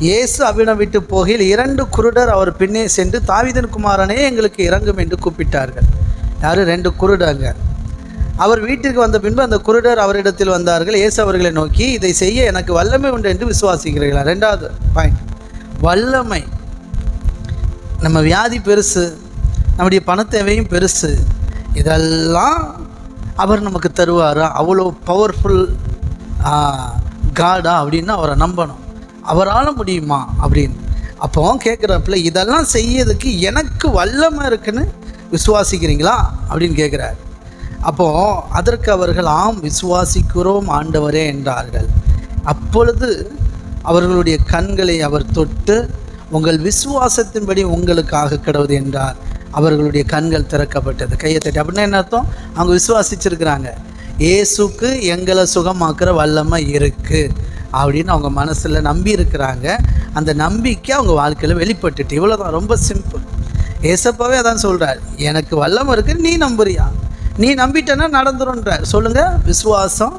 இயேசு அவிடம் விட்டு போகையில் இரண்டு குருடர் அவர் பின்னே சென்று தாவிதன் குமாரனே எங்களுக்கு இறங்கும் என்று கூப்பிட்டார்கள். யார்? ரெண்டு குருடங்க அவர் வீட்டிற்கு வந்த பின்பு அந்த குருடர் அவரிடத்தில் வந்தார்கள். இயேசு அவர்களை நோக்கி இதை செய்ய எனக்கு வல்லமை உண்டு என்று விசுவாசிக்கிறீர்களா? ரெண்டாவது பாயிண்ட் வல்லமை. நம்ம வியாதி பெருசு நம்முடைய பணத்தேவையும் பெருசு இதெல்லாம் அவர் நமக்கு தருவாரா? அவ்வளோ பவர்ஃபுல் காடா அப்படின்னு அவரை நம்பணும். அவரால் முடியுமா அப்படின்னு. அப்போ கேட்குறப்பில் இதெல்லாம் செய்யறதுக்கு எனக்கு வல்லமை இருக்குன்னு விசுவாசிக்கிறீங்களா? அப்படின்னு கேட்குறாரு அப்போ அதற்கு அவர்கள் ஆம் விசுவாசிக்கிறோம் ஆண்டவரே என்றார்கள். அப்பொழுது அவர்களுடைய கண்களை அவர் தொட்டு உங்கள் விசுவாசத்தின்படி உங்களுக்காக கிடவது என்றார். அவர்களுடைய கண்கள் திறக்கப்பட்டது. கையை தட்டி அப்படின்னா என்ன அர்த்தம்? அவங்க விசுவாசிச்சிருக்கிறாங்க. இயேசுக்கு எங்களை சுகமாக்குற வல்லமை இருக்குது அப்படின்னு அவங்க மனசில் நம்பி இருக்கிறாங்க. அந்த நம்பிக்கை அவங்க வாழ்க்கையில் வெளிப்பட்டுட்டு. இவ்வளோதான் ரொம்ப சிம்பிள் ஏசப்பாவே அதான் சொல்கிறார் எனக்கு வல்லம் இருக்குது நீ நம்புறியா? நீ நம்பிட்டேன்னா நடந்துரும்ன்றார். சொல்லுங்கள் விசுவாசம்.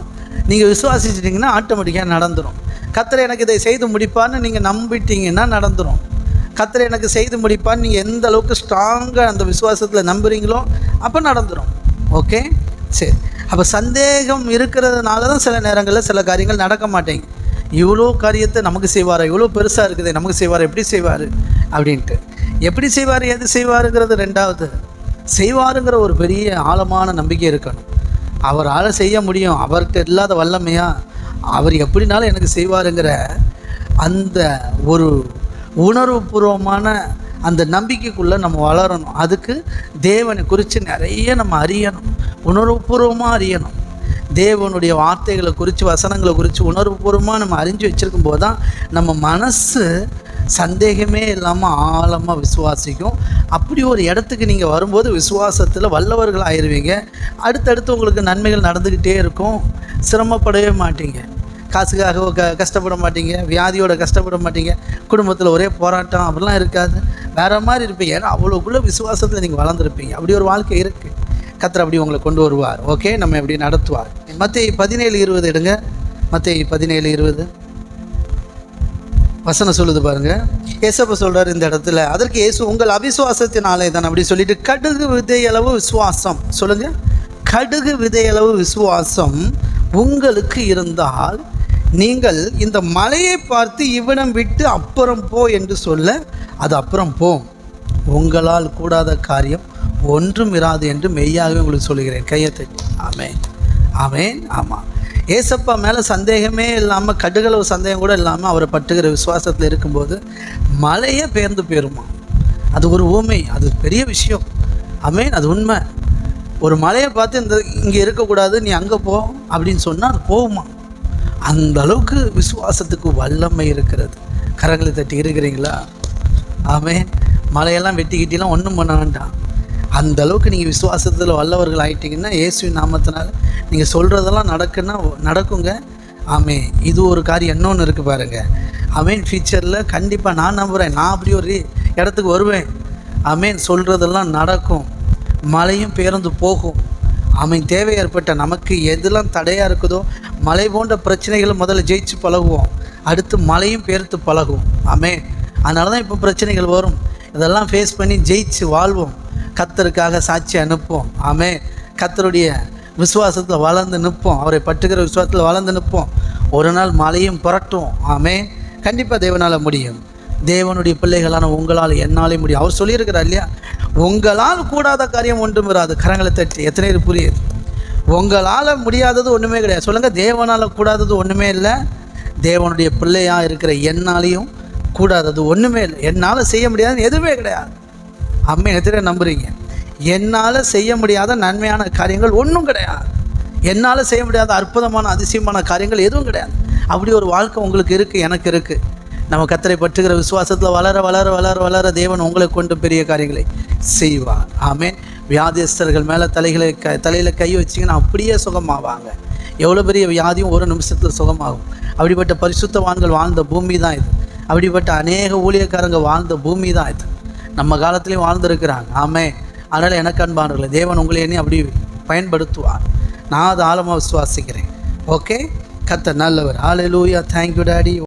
நீங்கள் விசுவாசிச்சிட்டிங்கன்னா ஆட்டோமேட்டிக்காக நடந்துடும் கத்தரை எனக்கு இதை செய்து முடிப்பான்னு நீங்கள் நம்பிட்டீங்கன்னா நடந்துடும் கத்தரை எனக்கு செய்து முடிப்பான்னு நீங்கள் எந்த அளவுக்கு ஸ்ட்ராங்காக அந்த விசுவாசத்தில் நம்புறீங்களோ அப்போ நடந்துடும் ஓகே சரி. அப்போ சந்தேகம் இருக்கிறதுனால தான் சில நேரங்களில் சில காரியங்கள் நடக்க மாட்டேங்குது. இவ்வளோ காரியத்தை நமக்கு செய்வாரா? இவ்வளோ பெருசாக இருக்குது நமக்கு செய்வார்? எப்படி செய்வார்? அப்படின்ட்டு. எப்படி செய்வார்? எது செய்வாருங்கிறது ரெண்டாவது. செய்வாருங்கிற ஒரு பெரிய ஆழமான நம்பிக்கை இருக்கணும். அவரால் செய்ய முடியும். அவர்கிட்ட இல்லாத வல்லமையா அவர் எப்படினாலும் எனக்கு செய்வாருங்கிற அந்த ஒரு உணர்வுபூர்வமான அந்த நம்பிக்கைக்குள்ளே நம்ம வளரணும். அதுக்கு தேவனை குறித்து நிறைய நம்ம அறியணும். உணர்வுபூர்வமாக அறியணும். தேவனுடைய வார்த்தைகளை குறித்து வசனங்களை குறித்து உணர்வுபூர்வமாக நம்ம அறிஞ்சு வச்சுருக்கும் போது தான் நம்ம மனசு சந்தேகமே இல்லாமல் ஆழமாக விசுவாசிக்கும். அப்படி ஒரு இடத்துக்கு நீங்கள் வரும்போது விசுவாசத்தில் வல்லவர்கள் ஆயிடுவீங்க அடுத்தடுத்து உங்களுக்கு நன்மைகள் நடந்துக்கிட்டே இருக்கும். சிரமப்படவே மாட்டீங்க. காசுக்காக க கஷ்டப்பட மாட்டீங்க. வியாதியோட கஷ்டப்பட மாட்டீங்க. குடும்பத்தில் ஒரே போராட்டம் அப்படிலாம் இருக்காது. வேறு மாதிரி இருப்பீங்க. ஏன்னா அவ்வளோக்குள்ள விசுவாசத்தில் நீங்கள் வளர்ந்துருப்பீங்க. அப்படி ஒரு வாழ்க்கை இருக்குது கத்தர் அப்படி உங்களை கொண்டு வருவார். ஓகே நம்ம எப்படி நடத்துவார். மத்திய பதினேழு இருபது எடுங்க. மத்திய பதினேழு இருபது. வசனம் சொல்லுது பாருங்க. ஏசப்ப சொல்றாரு இந்த இடத்துல அதற்கு இயேசு உங்கள் அவிசுவாசத்தினாலே தான் அப்படி சொல்லிட்டு கடுகு விதையளவு விசுவாசம். சொல்லுங்க. கடுகு விதையளவு விசுவாசம் உங்களுக்கு இருந்தால் நீங்கள் இந்த மலையை பார்த்து இவ்விடம் விட்டு அப்புறம் போ என்று சொல்ல அது அப்புறம் போம் உங்களால் கூடாத காரியம் ஒன்றும் இராது என்று மெய்யாகவே உங்களுக்கு சொல்லுகிறேன். கையை ஆமேன். ஆமேன். ஆமாம் ஏசப்பா மேலே சந்தேகமே இல்லாமல் கடுகளவு சந்தேகம் கூட இல்லாமல் அவரை பட்டுகிற விசுவாசத்தில் இருக்கும்போது மலையே பெயர்ந்து போயிருமா? அது ஒரு ஊமை அது பெரிய விஷயம். ஆமென். அது உண்மை. ஒரு மலையை பார்த்து இந்த இங்கே இருக்கக்கூடாது நீ அங்கே போ அப்படின்னு சொன்னால் அது போகுமா? அந்த அளவுக்கு விசுவாசத்துக்கு வல்லமை இருக்கிறது. கரங்களை தட்டி இருக்கிறீங்களா? ஆமென். மலையெல்லாம் வெட்டிக்கிட்டிலாம் ஒன்றும் பண்ண வேண்டாம். அந்த அளவுக்கு நீங்கள் விசுவாசத்தில் வல்லவர்கள் ஆயிட்டீங்கன்னா இயேசுவின் நாமத்தினால நீங்கள் சொல்கிறதெல்லாம் நடக்குன்னா நடக்குங்க. ஆமே இது ஒரு காரியம். இன்னொன்று இருக்குது பாருங்கள் அமேன் ஃபியூச்சரில் கண்டிப்பாக நான் நம்புகிறேன் நான் அப்படி ஒரு இடத்துக்கு வருவேன். அமேன் சொல்கிறதெல்லாம் நடக்கும். மழையும் பேருந்து போகும். ஆமீன். தேவை ஏற்பட்ட நமக்கு எதெல்லாம் தடையாக இருக்குதோ மலை போன்ற பிரச்சனைகளை முதல்ல ஜெயிச்சு பழகுவோம். அடுத்து மழையும் பேர்த்து பழகும். அமே அதனால தான் இப்போ பிரச்சனைகள் வரும். இதெல்லாம் ஃபேஸ் பண்ணி ஜெயிச்சு வாழ்வோம். கத்தருக்காக சாட்சி அனுப்புவோம். ஆமே கத்தருடைய விசுவாசத்தில் வளர்ந்து நிற்போம். அவரை பற்றுகிற விசுவாசத்தில் வளர்ந்து நிற்போம். ஒரு நாள் மழையும் புரட்டும் ஆமே கண்டிப்பாக தேவனால் முடியும். தேவனுடைய பிள்ளைகளான உங்களால் என்னாலே முடியும். அவர் சொல்லியிருக்கிறார் இல்லையா? உங்களால் கூடாத காரியம் ஒன்றும் வராது. கரங்களை தட்டி. எத்தனை பேர் புரியுது? உங்களால் முடியாதது ஒன்றுமே கிடையாது. சொல்லுங்கள் தேவனால் கூடாதது ஒன்றுமே இல்லை. தேவனுடைய பிள்ளையாக இருக்கிற என்னாலையும் கூடாதது ஒன்றுமே இல்லை. என்னால் செய்ய முடியாதுன்னு எதுவுமே கிடையாது. அம்மை எத்தனை நம்புறீங்க? என்னால் செய்ய முடியாத நன்மையான காரியங்கள் ஒன்றும் கிடையாது. என்னால் செய்ய முடியாத அற்புதமான அதிசயமான காரியங்கள் எதுவும் கிடையாது. அப்படி ஒரு வாழ்க்கை உங்களுக்கு இருக்குது எனக்கு இருக்குது நம்ம கத்தரை பற்றுகிற விசுவாசத்தில் வளர வளர வளர வளர தேவன் உங்களை கொண்டு பெரிய காரியங்களை செய்வார். ஆமே வியாதியஸ்தர்கள் மேலே தலைகளை க தலையில் கை வச்சிங்கன்னா அப்படியே சுகமாவாங்க. எவ்வளோ பெரிய வியாதியும் ஒரு நிமிஷத்தில் சுகமாகும். அப்படிப்பட்ட பரிசுத்தவான்கள் வாழ்ந்த பூமி தான் இது. அப்படிப்பட்ட அநேக ஊழியக்காரங்க வாழ்ந்த பூமி தான் இது. நம்ம காலத்துலேயும் வாழ்ந்துருக்கிறாங்க. ஆமே அதனால் எனக்கு அன்பானவர்களே தேவன் உங்களை என்னை அப்படி பயன்படுத்துவார். நான் அதை ஆழமாக விசுவாசிக்கிறேன். ஓகே கத்த நல்லவர். ஹalleluya தேங்க்யூ டாடி